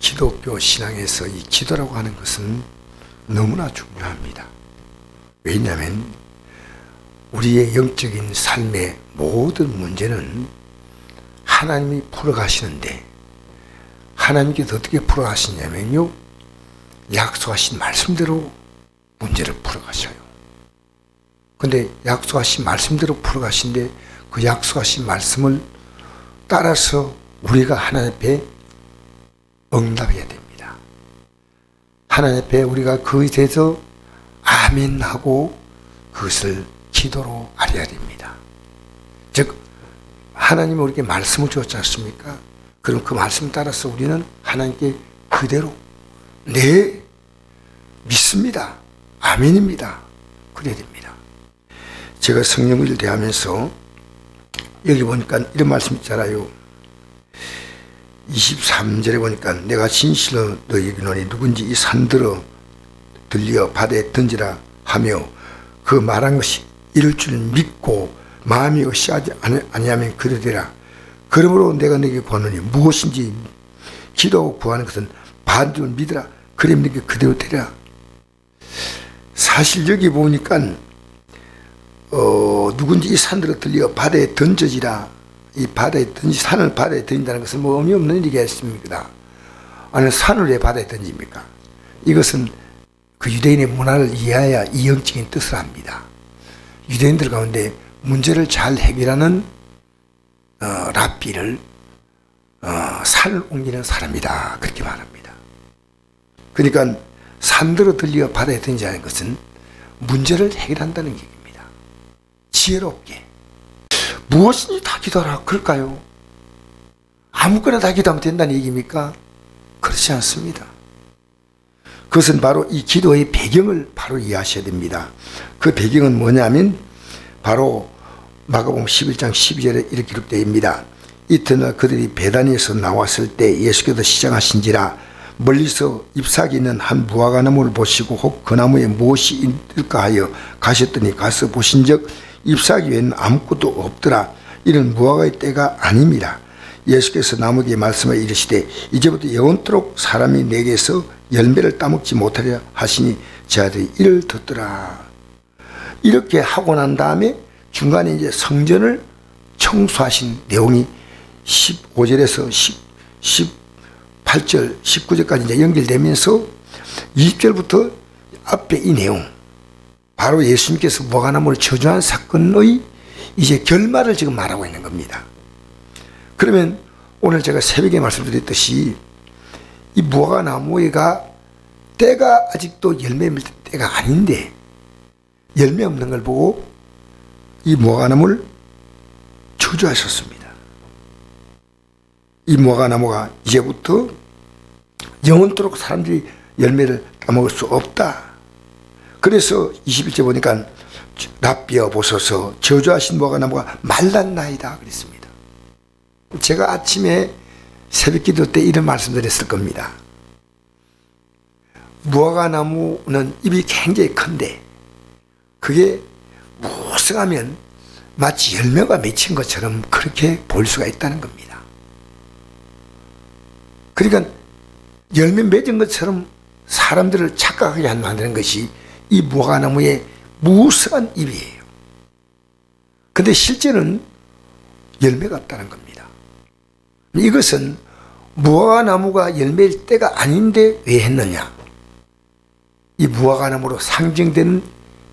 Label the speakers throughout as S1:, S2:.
S1: 기독교 신앙에서 이 기도라고 하는 것은 너무나 중요합니다. 왜냐하면 우리의 영적인 삶의 모든 문제는 하나님이 풀어가시는데 하나님께서 어떻게 풀어가시냐면요. 약속하신 말씀대로 문제를 풀어가셔요. 근데 약속하신 말씀대로 풀어가신데 그 약속하신 말씀을 따라서 우리가 하나님 앞에 응답해야 됩니다. 하나님 앞에 우리가 대해서 아멘 하고 그것을 기도로 아려야 됩니다. 즉 하나님은 우리에게 말씀을 주었지 않습니까? 그럼 그 말씀 따라서 우리는 하나님께 그대로 네 믿습니다. 아멘입니다. 그래야 됩니다. 제가 성령을 대하면서 여기 보니까 이런 말씀 있잖아요. 23절에 보니까 내가 진실로 너희에게 노니 누군지 이 산들어 들려 바다에 던지라 하며 그 말한 것이 이럴 줄 믿고 마음이 의시하지 아니- 아니하면 그러되라. 그러므로 내가 너에게 구하노니 무엇인지 기도하고 구하는 것은 줄 믿으라. 그래 너에게 그대로 되라. 사실 여기 보니까 어, 누군지 이 산들어 들려 바다에 던져지라. 이 바다에 던지, 산을 바다에 던진다는 것은 뭐 의미 없는 일이겠습니까? 아니, 산을 왜 바다에 던집니까? 이것은 그 유대인의 문화를 이해해야 이 영적인 뜻을 합니다. 유대인들 가운데 문제를 잘 해결하는 어, 랍비를 어, 산을 옮기는 사람이다. 그렇게 말합니다. 그러니까 산들어 들려 바다에 던지는 것은 문제를 해결한다는 얘기입니다. 지혜롭게. 무엇인지 다 기도하라. 그럴까요? 아무거나 다 기도하면 된다는 얘기입니까? 그렇지 않습니다. 그것은 바로 이 기도의 배경을 바로 이해하셔야 됩니다. 그 배경은 뭐냐면 바로 마가복음 11장 12절에 이렇게 기록되어 있습니다. 이튿날 그들이 베다니에서 나왔을 때 예수께서 시장하신지라 멀리서 잎사귀 있는 한 무화과 나무를 보시고 혹 그 나무에 무엇이 있을까 하여 가셨더니 가서 보신즉 잎사귀 외에는 아무것도 없더라. 이는 무화과의 때가 아닙니다. 예수께서 나무에게 말씀을 이르시되 이제부터 영원토록 사람이 내게서 열매를 따먹지 못하려 하시니 제 아들이 이를 듣더라. 이렇게 하고 난 다음에 중간에 이제 성전을 청소하신 내용이 15절에서 10, 18절, 19절까지 이제 연결되면서 20절부터 앞에 이 내용, 바로 예수님께서 무화과나무를 저주한 사건의 이제 결말을 지금 말하고 있는 겁니다. 그러면 오늘 제가 새벽에 말씀드렸듯이 이 무화과나무가 때가 아직도 열매 맺을 때가 아닌데 열매 없는 걸 보고 이 무화과나무를 저주하셨습니다. 이 무화과나무가 이제부터 영원토록 사람들이 열매를 따먹을 수 없다. 그래서 21절 보니까 납비어 보소서 저주하신 무화과나무가 말랐나이다 그랬습니다. 제가 아침에 새벽 기도 때 이런 말씀드렸을 겁니다. 무화과나무는 입이 굉장히 큰데 그게 무성하면 마치 열매가 맺힌 것처럼 그렇게 볼 수가 있다는 겁니다. 그러니까 열매 맺은 것처럼 사람들을 착각하게 만드는 것이 이 무화과나무의 무성한 잎이에요. 근데 실제는 열매가 없다는 겁니다. 이것은 무화과나무가 열매일 때가 아닌데 왜 했느냐? 이 무화과나무로 상징되는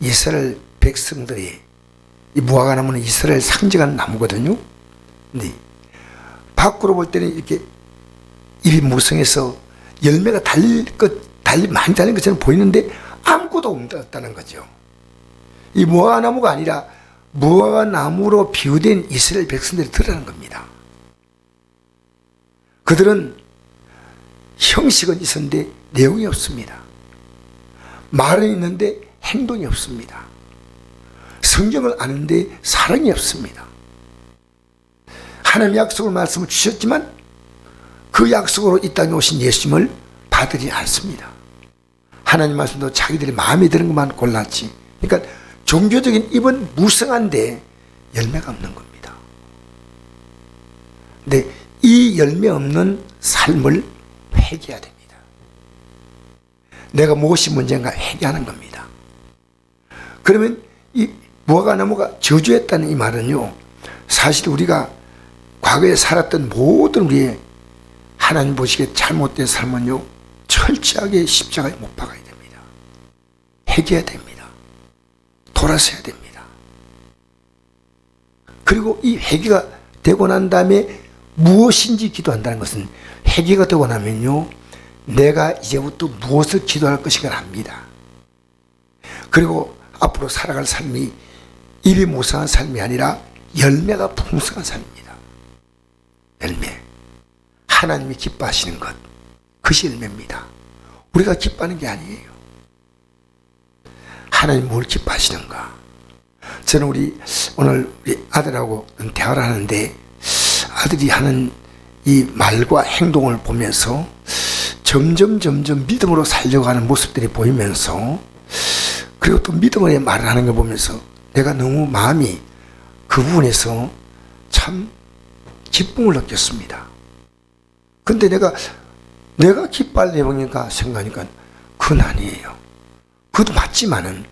S1: 이스라엘 백성들의 이 무화과나무는 이스라엘 상징하는 나무거든요. 근데 밖으로 볼 때는 이렇게 잎이 무성해서 열매가 달릴 것, 달리 많이 달린 것처럼 보이는데 아무것도 없다는 거죠. 이 무화과나무가 아니라 무화과나무로 비유된 이스라엘 백성들이 드러나는 겁니다. 그들은 형식은 있었는데 내용이 없습니다. 말은 있는데 행동이 없습니다. 성경을 아는데 사랑이 없습니다. 하나님 약속을 말씀을 주셨지만 그 약속으로 이 땅에 오신 예수님을 받으지 않습니다. 하나님 말씀도 자기들이 마음에 드는 것만 골랐지. 그러니까 종교적인 입은 무성한데 열매가 없는 겁니다. 근데 이 열매 없는 삶을 회개해야 됩니다. 내가 무엇이 문제인가 회개하는 겁니다. 그러면 이 무화과 나무가 저주했다는 이 말은요, 사실 우리가 과거에 살았던 모든 우리의 하나님 보시기에 잘못된 삶은요, 철저하게 십자가에 못 박아야 됩니다. 회개해야 됩니다. 돌아서야 됩니다. 그리고 이 회개가 되고 난 다음에 무엇인지 기도한다는 것은 회개가 되고 나면요, 내가 이제부터 무엇을 기도할 것인가 합니다. 그리고 앞으로 살아갈 삶이 입이 무성한 삶이 아니라 열매가 풍성한 삶입니다. 열매. 하나님이 기뻐하시는 것. 그것이 열매입니다. 우리가 기뻐하는 게 아니에요. 하나님 뭘 기뻐하시는가? 저는 우리 오늘 우리 아들하고 대화를 하는데 아들이 하는 이 말과 행동을 보면서 점점 점점 믿음으로 살려고 하는 모습들이 보이면서 그리고 또 믿음의 말을 하는 걸 보면서 내가 너무 마음이 그 부분에서 참 기쁨을 느꼈습니다. 근데 내가 내가 기뻐할 내용인가 생각하니까 그건 아니에요. 그것도 맞지만은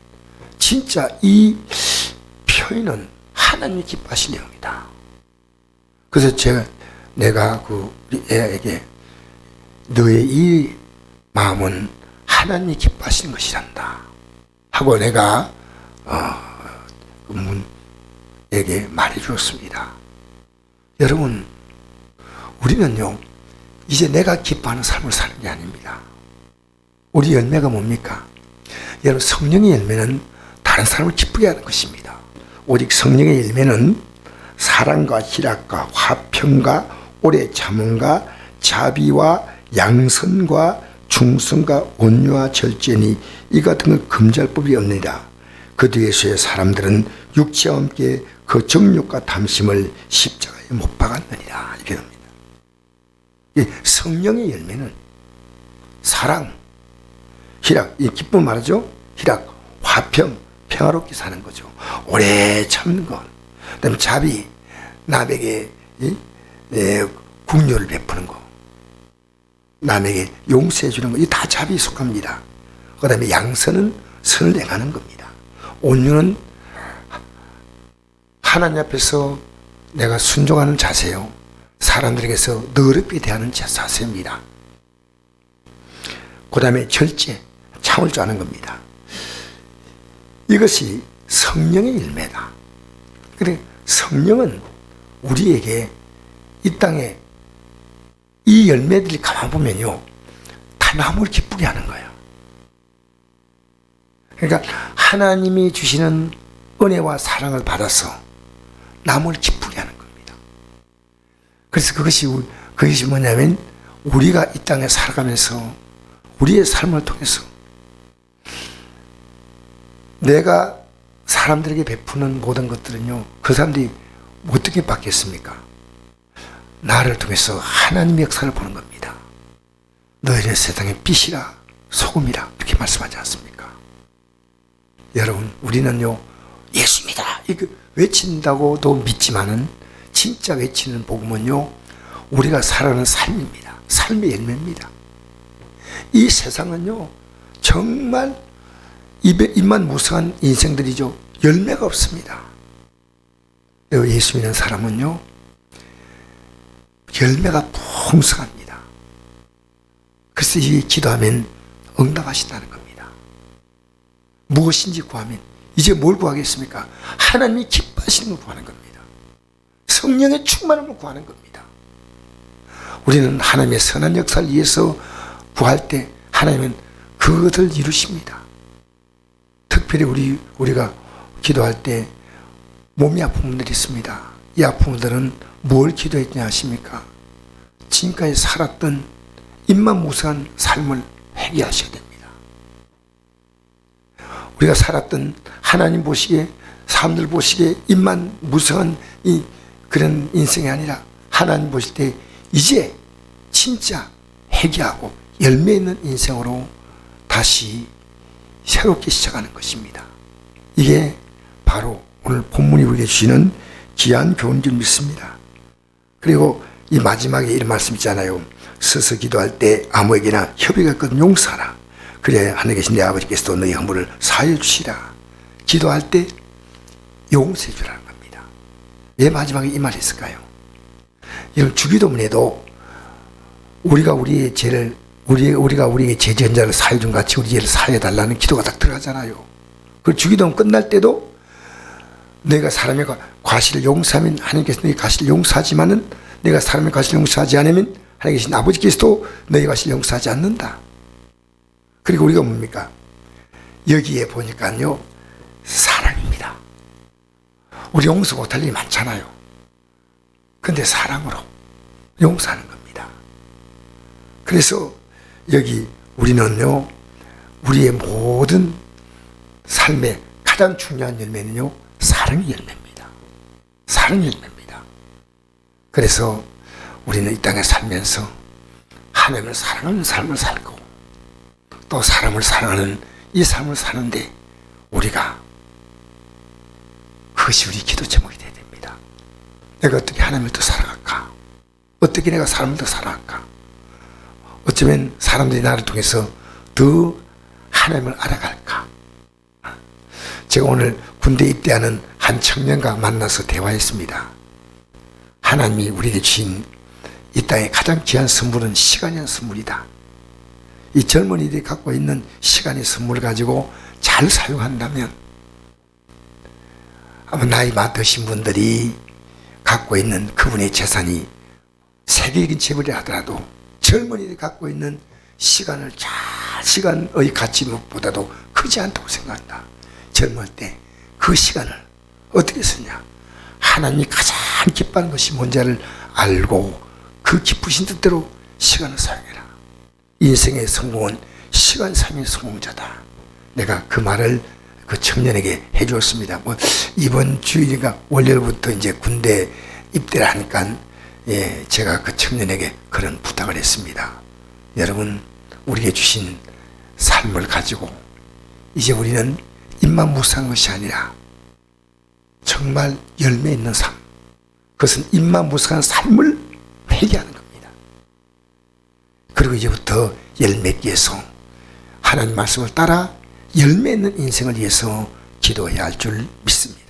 S1: 진짜 이 표현은 하나님이 기뻐하신 내용이다. 그래서 제가 내가 그 우리 애에게 너의 이 마음은 하나님이 기뻐하시는 것이란다. 하고 내가 어, 문에게 말해 주었습니다. 여러분, 우리는요, 이제 내가 기뻐하는 삶을 사는 게 아닙니다. 우리 열매가 뭡니까? 여러분, 성령의 열매는 다른 사람을 기쁘게 하는 것입니다. 오직 성령의 열매는 사랑과 희락과 화평과 오래 참음과 자비와 양선과 중성과 온유와 절제니 이 같은 걸 금지할 법이 없느니라. 그 뒤에서의 사람들은 육체와 함께 그 정욕과 탐심을 십자가에 못 박았느니라. 이렇게 됩니다. 이 성령의 열매는 사랑, 희락, 이 기쁨 말하죠? 희락, 화평, 평화롭게 사는 거죠. 오래 참는 것. 그 다음 자비, 남에게 이, 에, 국료를 베푸는 것. 남에게 용서해 주는 것. 이다 자비에 속합니다. 그 다음에 양선은 선을 행하는 겁니다. 온유는 하나님 앞에서 내가 순종하는 자세요. 사람들에게서 너럽게 대하는 자세입니다. 그 다음에 절제, 참을 줄 아는 겁니다. 이것이 성령의 일매다. 그래, 성령은 우리에게 이 땅에 이 열매들이 가만 보면요. 다 남을 기쁘게 하는 거예요. 그러니까 하나님이 주시는 은혜와 사랑을 받아서 남을 기쁘게. 그래서 그것이 그것이 뭐냐면 우리가 이 땅에 살아가면서 우리의 삶을 통해서 내가 사람들에게 베푸는 모든 것들은요 그 사람들이 어떻게 받겠습니까? 나를 통해서 하나님의 역사를 보는 겁니다. 너희는 세상의 빛이라 소금이라 이렇게 말씀하지 않습니까? 여러분 우리는요 예수입니다 이거 외친다고도 믿지만은 진짜 외치는 복음은요 우리가 살아가는 삶입니다. 삶의 열매입니다. 이 세상은요 정말 입에 입만 무성한 인생들이죠. 열매가 없습니다. 예수 믿는 사람은요 열매가 풍성합니다. 그래서 이 기도하면 응답하신다는 겁니다. 무엇인지 구하면 이제 뭘 구하겠습니까? 하나님이 기뻐하시는 걸 구하는 겁니다. 성령의 충만함을 구하는 겁니다. 우리는 하나님의 선한 역사를 위해서 구할 때 하나님은 그것을 이루십니다. 특별히 우리 우리가 기도할 때 몸이 아픈 분들이 있습니다. 이 아픈 분들은 뭘 기도했냐 하십니까? 지금까지 살았던 입만 무성한 삶을 회개하셔야 됩니다. 우리가 살았던 하나님 보시기에 사람들 보시기에 입만 무성한 이 그런 인생이 아니라 하나님 보실 때 이제 진짜 회개하고 열매 있는 인생으로 다시 새롭게 시작하는 것입니다. 이게 바로 오늘 본문이 우리에게 주시는 귀한 교훈 줄 믿습니다. 그리고 이 마지막에 이런 말씀 있잖아요. 서서 기도할 때 아무에게나 협의가 건 용서하라. 그래야 하늘에 계신 내 아버지께서도 너희 허물을 사하여 주시라. 기도할 때 용서해 겁니다. 왜 마지막에 이 말이 있을까요? 여러분 주기도문에도 우리가 우리의 죄를 우리 우리가 우리에게 죄 지은 자를 사해 준 같이 우리 죄를 사해 달라는 기도가 딱 들어가잖아요. 그 주기도문 끝날 때도 내가 사람의 과- 과실을 용서하면 하나님께서 너희 과실을 용서하지만은 내가 사람의 과실을 용서하지 않으면 하나님 계신 아버지께서도 너희 과실을 용서하지 않는다. 그리고 우리가 뭡니까? 여기에 보니까요 사랑입니다. 우리 용서 못할 일이 많잖아요. 근데 사랑으로 용서하는 겁니다. 그래서 여기 우리는요 우리의 모든 삶의 가장 중요한 열매는요 사랑의 열매입니다. 사랑의 열매입니다. 그래서 우리는 이 땅에 살면서 하나님을 사랑하는 삶을 살고 또 사람을 사랑하는 이 삶을 사는데 우리가 그것이 우리 기도 제목이 되어야 됩니다. 내가 어떻게 하나님을 더 사랑할까? 어떻게 내가 사람을 더 사랑할까? 어쩌면 사람들이 나를 통해서 더 하나님을 알아갈까? 제가 오늘 군대 입대하는 한 청년과 만나서 대화했습니다. 하나님이 우리에게 주신 이 땅의 가장 귀한 선물은 시간이라는 선물이다. 이 젊은이들이 갖고 있는 시간의 선물을 가지고 잘 사용한다면 나이 많으신 분들이 갖고 있는 그분의 재산이 세계적인 재물이라 하더라도 젊은이들이 갖고 있는 시간을 잘 시간의 가치보다도 크지 않다고 생각한다. 젊을 때 그 시간을 어떻게 쓰냐? 하나님이 가장 기뻐하는 것이 뭔지를 알고 그 기쁘신 뜻대로 시간을 사용해라. 인생의 성공은 시간 사용의 성공자다. 내가 그 말을 그 청년에게 해주었습니다. 뭐 이번 주일인가 월요일부터 이제 군대 입대를 하니까 예, 제가 그 청년에게 그런 부탁을 했습니다. 여러분 우리에게 주신 삶을 가지고 이제 우리는 입만 무사한 것이 아니라 정말 열매 있는 삶. 그것은 입만 무사한 삶을 회개하는 겁니다. 그리고 이제부터 열매기 위해서 하나님 말씀을 따라 열매 있는 인생을 위해서 기도해야 할 줄 믿습니다.